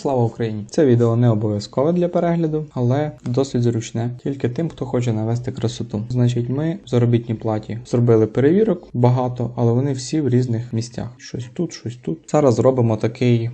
Слава Україні! Це відео не обов'язкове для перегляду, але досить зручне тільки тим, хто хоче навести красоту. Значить, ми в заробітній платі зробили перевірок багато, але вони всі в різних місцях. Щось тут, щось тут. Зараз зробимо такий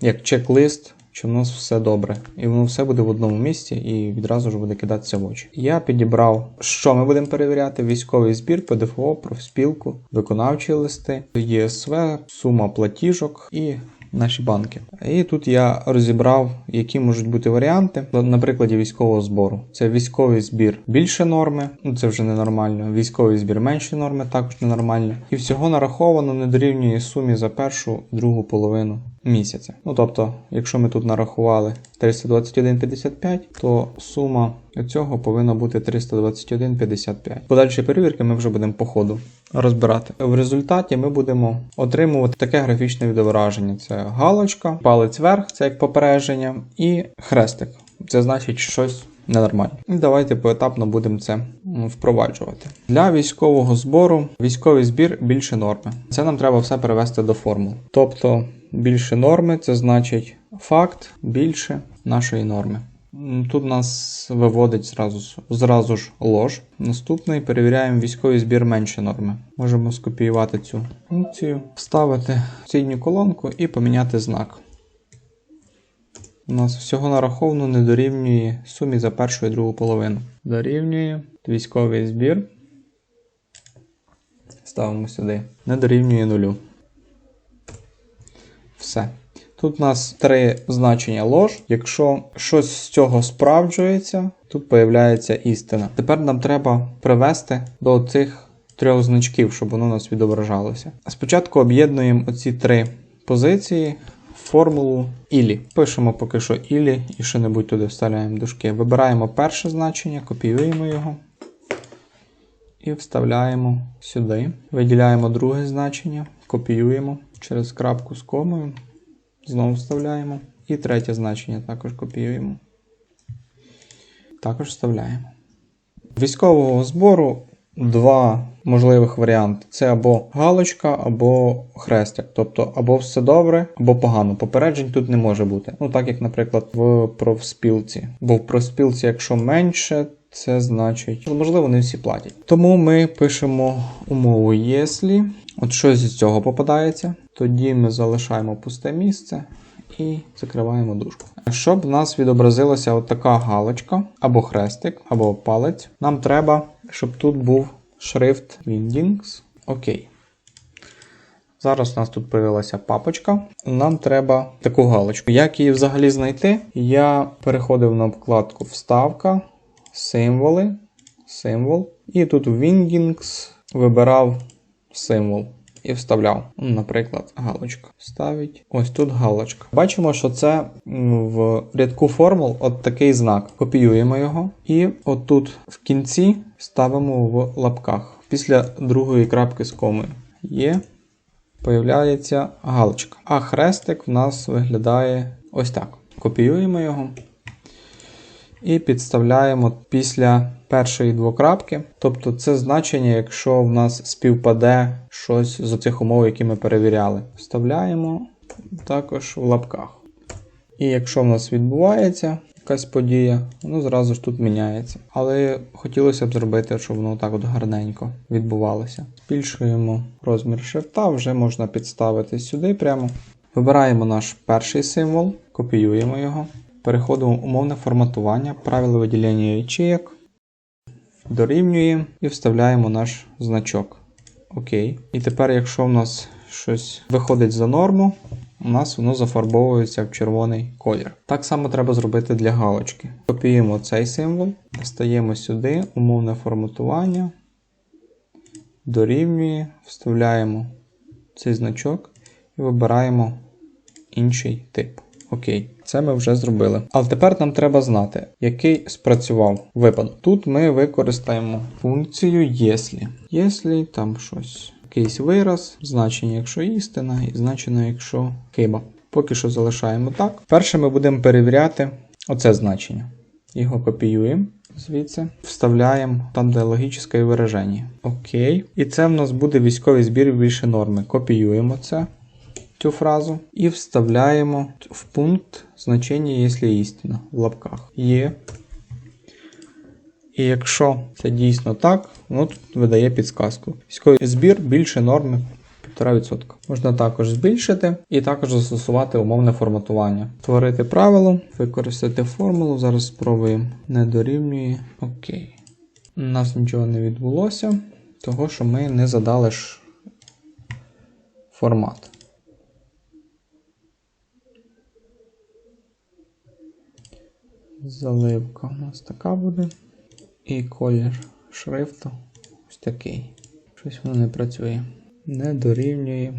як чек-лист. Що в нас все добре, і воно все буде в одному місці і відразу ж буде кидатися в очі. Я підібрав, що ми будемо перевіряти: військовий збір, ПДФО, профспілку, виконавчі листи, ЄСВ, сума платіжок і наші банки. І тут я розібрав, які можуть бути варіанти. На прикладі військового збору. Це військовий збір більше норми, ну це вже ненормально. Військовий збір менше норми, також ненормально. І всього нараховано не дорівнює сумі за першу другу половину місяця. Ну тобто, якщо ми тут нарахували 321,55, то сума цього повинна бути 321,55. Подальші перевірки ми вже будемо по ходу розбирати. В результаті ми будемо отримувати таке графічне відображення: це галочка, палець вверх, це як попередження, і хрестик. Це значить щось ненормально. І давайте поетапно будемо це впроваджувати. Для військового збору військовий збір більше норми. Це нам треба все перевести до формул. Тобто більше норми це значить факт більше нашої норми. Тут нас виводить зразу зразу ж лож. Наступний перевіряємо військовий збір менше норми. Можемо скопіювати цю функцію, вставити в сідню колонку і поміняти знак. У нас всього нараховано не дорівнює сумі за першу і другу половину. Дорівнює військовий збір. Ставимо сюди. Не дорівнює нулю. Все. Тут у нас три значення лож. Якщо щось з цього справджується, тут появляється істина. Тепер нам треба привести до цих трьох значків, щоб воно у нас відображалося. Спочатку об'єднуємо оці три позиції формулу ілі. Пишемо поки що ілі і що-небудь туди вставляємо дужки. Вибираємо перше значення, копіюємо його. І вставляємо сюди. Виділяємо друге значення, копіюємо через крапку з комою. Знову вставляємо. І третє значення також копіюємо. Також вставляємо. Військового збору два можливих варіанти: це або галочка, або хрестик. Тобто, або все добре, або погано. Попереджень тут не може бути. Ну, так як, наприклад, в профспілці. Бо в профспілці, якщо менше, це значить, можливо, не всі платять. Тому ми пишемо умову «єслі». От щось з цього попадається. Тоді ми залишаємо пусте місце і закриваємо дужку. Щоб в нас відобразилася от така галочка, або хрестик, або палець, нам треба, щоб тут був шрифт Windings. Окей. Зараз у нас тут появилася папочка. Нам треба таку галочку. Як її взагалі знайти? Я переходив на вкладку Вставка, символи, символ. І тут в Windings вибирав символ. І вставляв, наприклад, галочку. Ставить. Ось тут галочка. Бачимо, що це в рядку формул от такий знак. Копіюємо його. І отут в кінці ставимо в лапках. Після другої крапки з комою є. Появляється галочка. А хрестик в нас виглядає ось так. Копіюємо його. І підставляємо після першої двокрапки. Тобто це значення, якщо в нас співпаде щось з цих умов, які ми перевіряли. Вставляємо також в лапках. І якщо в нас відбувається якась подія, воно зразу ж тут міняється. Але хотілося б зробити, щоб воно так от гарненько відбувалося. Збільшуємо розмір шрифта, вже можна підставити сюди прямо. Вибираємо наш перший символ, копіюємо його. Переходимо в умовне форматування, правило виділення ячеек, дорівнюємо і вставляємо наш значок. Окей. І тепер, якщо в нас щось виходить за норму, у нас воно зафарбовується в червоний колір. Так само треба зробити для галочки. Копіюємо цей символ, стаємо сюди, умовне форматування, дорівнює, вставляємо цей значок і вибираємо інший тип. Окей, це ми вже зробили. Але тепер нам треба знати, який спрацював випадок. Тут ми використаємо функцію. «Єслі» там щось. Якийсь вираз, значення, якщо істина, і значення, якщо хиба. Поки що залишаємо так. Перше ми будемо перевіряти оце значення. Його копіюємо звідси, вставляємо там, де логічне вираження. Окей. І це в нас буде військовий збір більше норми. Копіюємо це. цю фразу і вставляємо в пункт значення, якщо істина в лапках. Є. І якщо це дійсно так, воно тут видає підсказку. Військовий збір більше норми 1,5%. Можна також збільшити і також застосувати умовне форматування. Створити правило, використати формулу. Зараз спробуємо. Не дорівнює. Окей. У нас нічого не відбулося, того що ми не задали ж формат. Заливка у нас така буде. І колір шрифту ось такий. Щось воно не працює. Не дорівнює.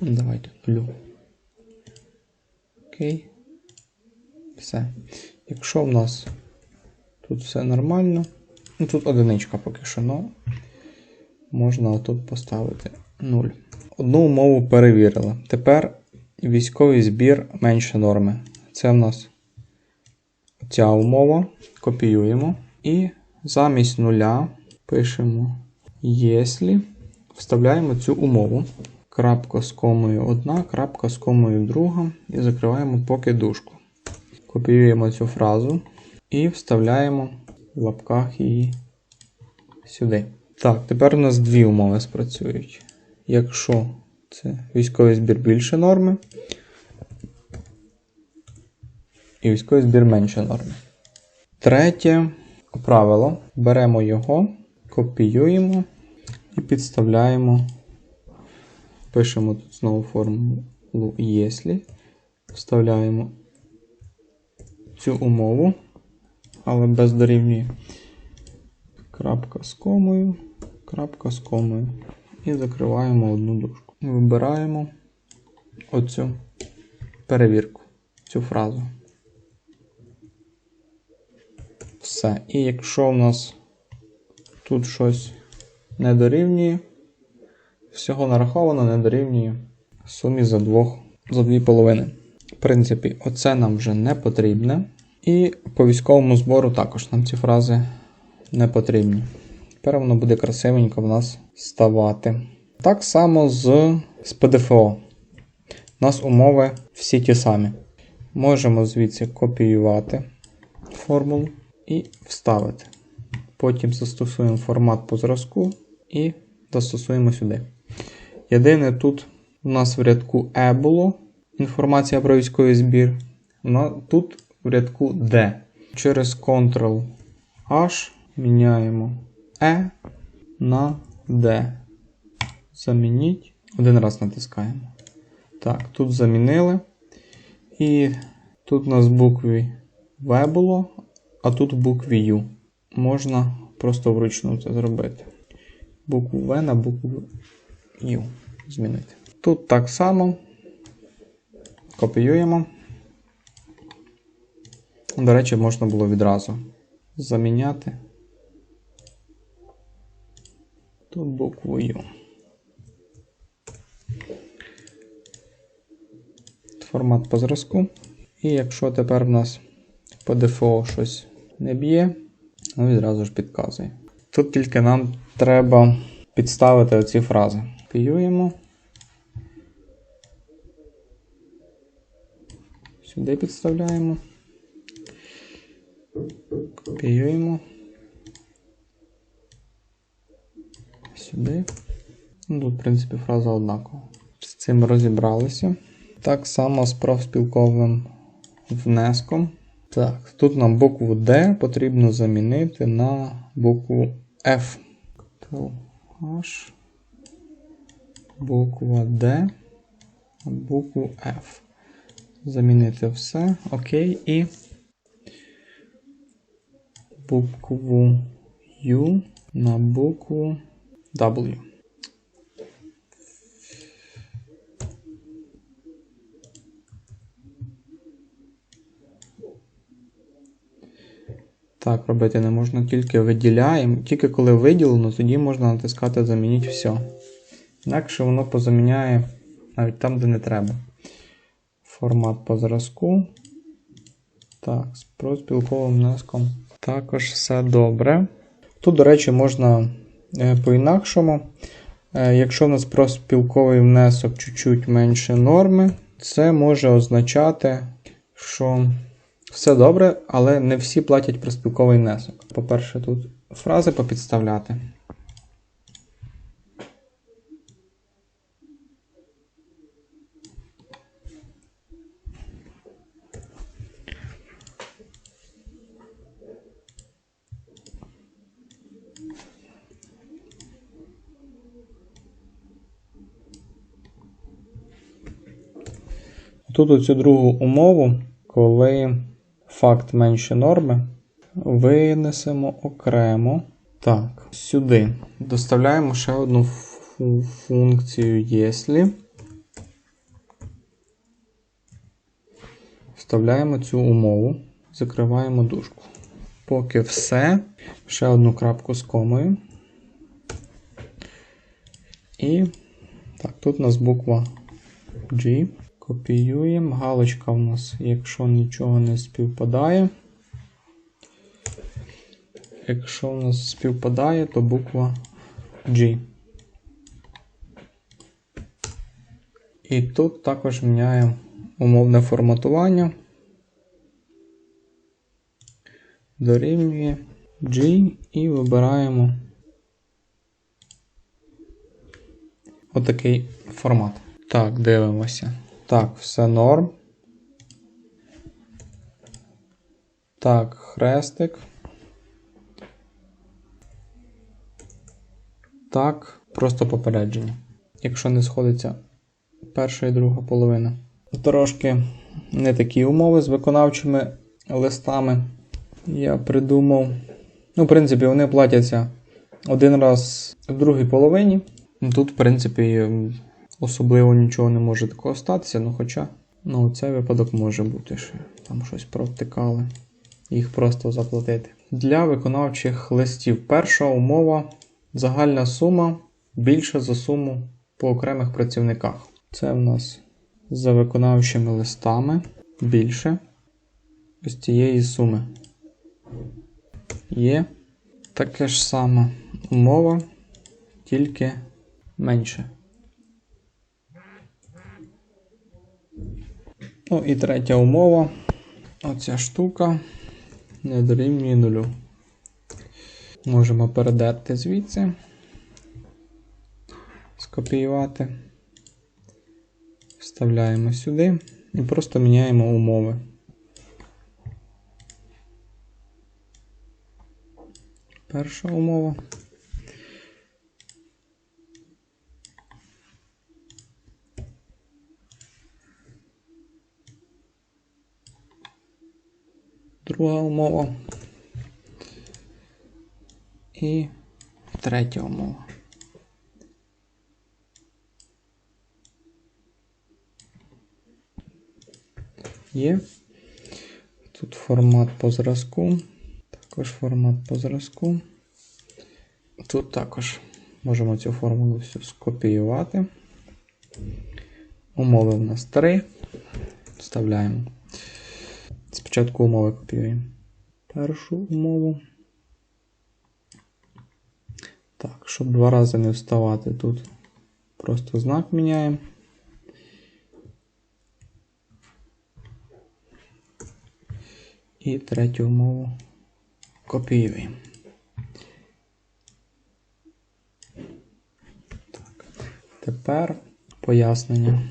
Давайте нулю. Окей. Все. Якщо в нас тут все нормально, ну тут одиничка поки що, ну можна отут поставити 0. Одну умову перевірили. Тепер військовий збір менше норми. Це в нас ця умова. Копіюємо. І замість нуля пишемо «Єслі». Вставляємо цю умову. Крапка з комою одна, крапка з комою друга. І закриваємо поки дужку. Копіюємо цю фразу і вставляємо в лапках її сюди. Так, тепер у нас дві умови спрацюють. Якщо це військовий збір більше норми, і військовий збір менше норми. Третє правило. Беремо його, копіюємо і підставляємо. Пишемо тут знову формулу «Єслі». Вставляємо цю умову, але без дорівнює. Крапка з комою, крапка з комою. І закриваємо одну дужку. Вибираємо оцю перевірку, цю фразу. Все. І якщо в нас тут щось не дорівнює, всього нараховано не дорівнює сумі за двох, за дві половини. В принципі, оце нам вже не потрібне. І по військовому збору також нам ці фрази не потрібні. Тепер воно буде красивенько в нас ставати. Так само з, з ПДФО. У нас умови всі ті самі. Можемо звідси копіювати формулу і вставити. Потім застосуємо формат по зразку і застосуємо сюди. Єдине, тут у нас в рядку E було інформація про військовий збір. Тут в рядку D. Через Ctrl-H міняємо E на D. Замініть. Один раз натискаємо. Так, тут замінили. І тут у нас букві V було, а тут в букві U. Можна просто вручну це зробити. Букву V на букву U змінити. Тут так само копіюємо. До речі, можна було відразу заміняти. Тут букву U. Формат по зразку. І якщо тепер в нас по ДФО щось не б'є, ну відразу ж підказує. Тут тільки нам треба підставити оці фрази. Копіюємо. Сюди підставляємо. Копіюємо. Сюди. Ну, Тут, в принципі, фраза однакова. З цим розібралися. Так само з профспілковим внеском. Так, тут нам букву D потрібно замінити на букву F. H, буква D, букву F. Замінити все. Окей. І букву U на букву W. Так, робити не можна, тільки виділяємо. Тільки коли виділено, тоді можна натискати Замініть все. Інакше воно позаміняє навіть там, де не треба. Формат по зразку. Так, з проспілковим внеском. Також все добре. Тут, до речі, можна е, по-інакшому. Е, Якщо в нас проспілковий внесок чуть-чуть менше норми, це може означати, що все добре, але не всі платять проспілковий внесок. По-перше, тут фрази попідставляти. Тут оцю другу умову, коли факт менше норми, винесемо окремо. Так, сюди доставляємо ще одну функцію єслі. Вставляємо цю умову, закриваємо дужку. Поки все. Ще одну крапку з комою. І так, тут у нас буква G. Копіюємо. Галочка у нас, якщо нічого не співпадає. Якщо у нас співпадає, то буква G. І тут також міняємо умовне форматування. Дорівнює G і вибираємо отакий формат. Так, дивимося. Так, все норм. Так, хрестик. Так, просто попередження. Якщо не сходиться перша і друга половина. Трошки не такі умови з виконавчими листами. Я придумав. Ну, в принципі, вони платяться один раз в другій половині. Тут, в принципі, особливо нічого не може такого статися, ну хоча, ну, цей випадок може бути, що там щось провтикали. Їх просто заплатити. Для виконавчих листів перша умова загальна сума більша за суму по окремих працівниках. Це в нас за виконавчими листами більше ось цієї суми. Є таке ж сама умова, тільки менше. Ну і третя умова. Оця штука не дорівнює нулю. Можемо передерти звідси, скопіювати, вставляємо сюди і просто міняємо умови. Перша умова. Друга умова. І третя умова. Є. Тут формат по зразку. Також формат по зразку. Тут також можемо цю формулу всю скопіювати. Умови у нас три. Вставляємо. Спочатку умови копіюємо. Першу умову. Так, щоб два рази не вставати, тут просто знак міняємо. І третю умову копіюємо. Тепер пояснення.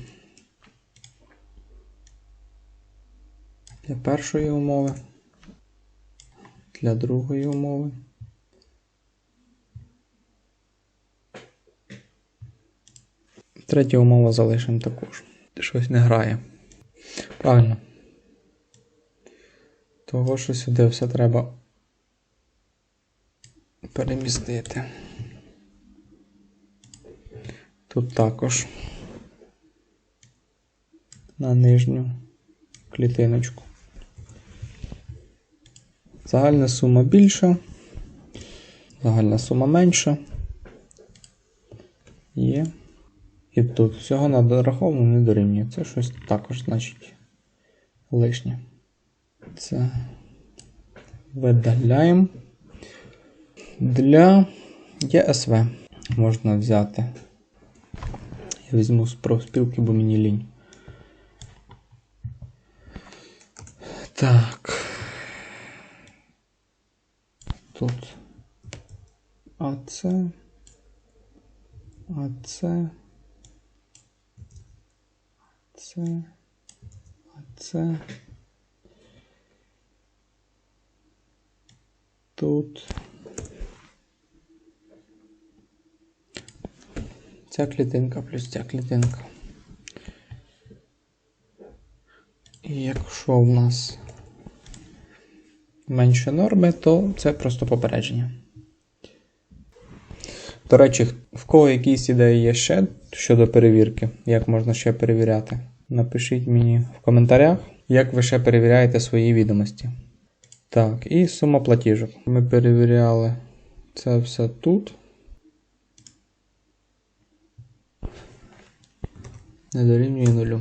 Першої умови, для другої умови. Третя умова залишимо також. Щось не грає. Правильно. Того, що сюди все треба перемістити. Тут також на нижню клітиночку. Загальна сума більша, загальна сума менша. Є. І тут всього надораховано не дорівнює. Це щось також, значить, лишнє. Це видаляємо. Для ЄСВ можна взяти Я візьму з профспілки, бо мені лінь. Так. Тут. А це. А це. Це. А це. Тут. Ця клітинка плюс ця клітинка. І якщо в нас менше норми, то це просто попередження. До речі, в кого якісь ідеї є ще щодо перевірки, як можна ще перевіряти, напишіть мені в коментарях, як ви ще перевіряєте свої відомості. Так, і сума платіжок. Ми перевіряли це все тут. Не дорівнює нулю.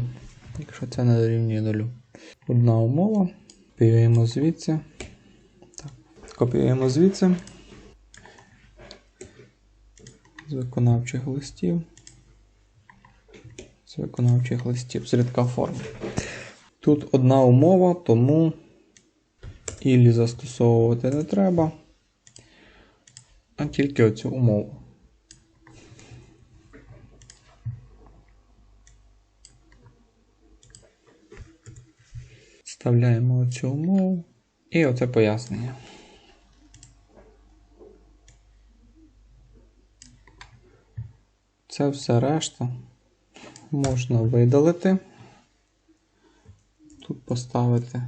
Якщо це не дорівнює нулю. Одна умова. Копіюємо звідси. Копіюємо звідси. З виконавчих листів. З виконавчих листів. З рядка форм. Тут одна умова, тому ілі застосовувати не треба, а тільки оцю умову. Вставляємо оцю умову і оце пояснення. Це все решта можна видалити. Тут поставити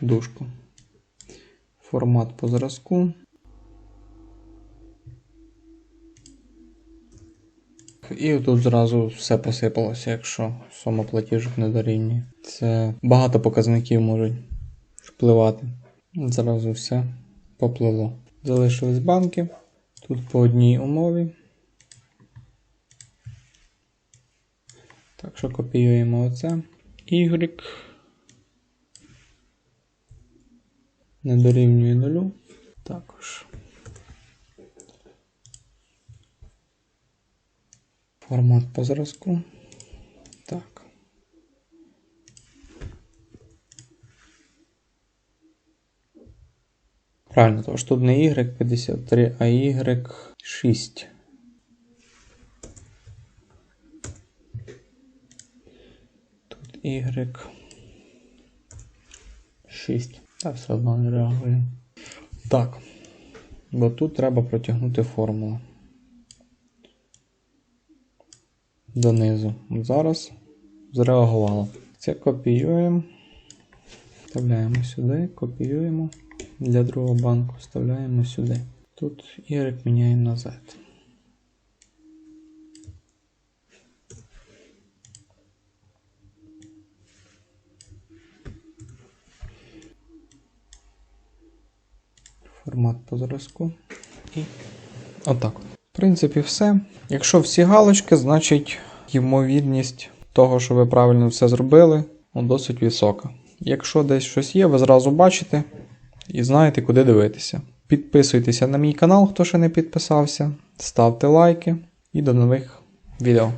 дужку. Формат по зразку. І тут зразу все посипалося, якщо сума платіжок не дорівнює. Це багато показників можуть впливати. Зразу все поплило. Залишились банки. Тут по одній умові. Так що копіюємо оце. Y не дорівнює нулю. Також. Формат по зразку. Так. Правильно, що тут не Y53, а Y6. Тут Y6. Та все одно не реагує. Так. Бо тут треба протягнути формулу. Донизу. Зараз зреагувало. Це копіюємо. Вставляємо сюди, копіюємо. Для другого банку вставляємо сюди. Тут Y міняємо на Формат по зразку. І отак. В принципі, все. Якщо всі галочки, значить ймовірність того, що ви правильно все зробили, ну, досить висока. Якщо десь щось є, ви зразу бачите і знаєте, куди дивитися. Підписуйтеся на мій канал, хто ще не підписався, ставте лайки і до нових відео.